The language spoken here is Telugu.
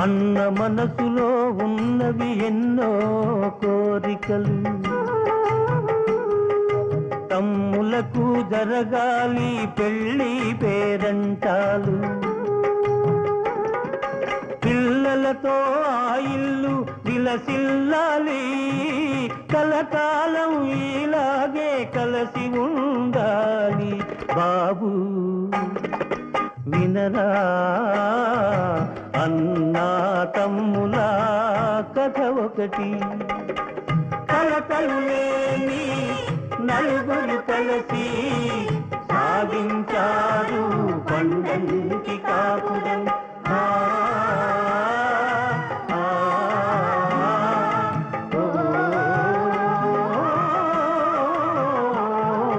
అన్న మనసులో ఉన్నవి ఎన్నో కోరికలు. తమ్ములకు జరగాలి పెళ్ళి పేరంటాలు. పిల్లలతో ఆ ఇల్లు విలసిల్లాలి. కలకాలం ఇలాగే కలసి ఉండాలి బాబు. వినరా అన్నా తమ్ములా కథ ఒకటి. కలతలు లేని నలుగురు కలిసి సాగించారు పండంకి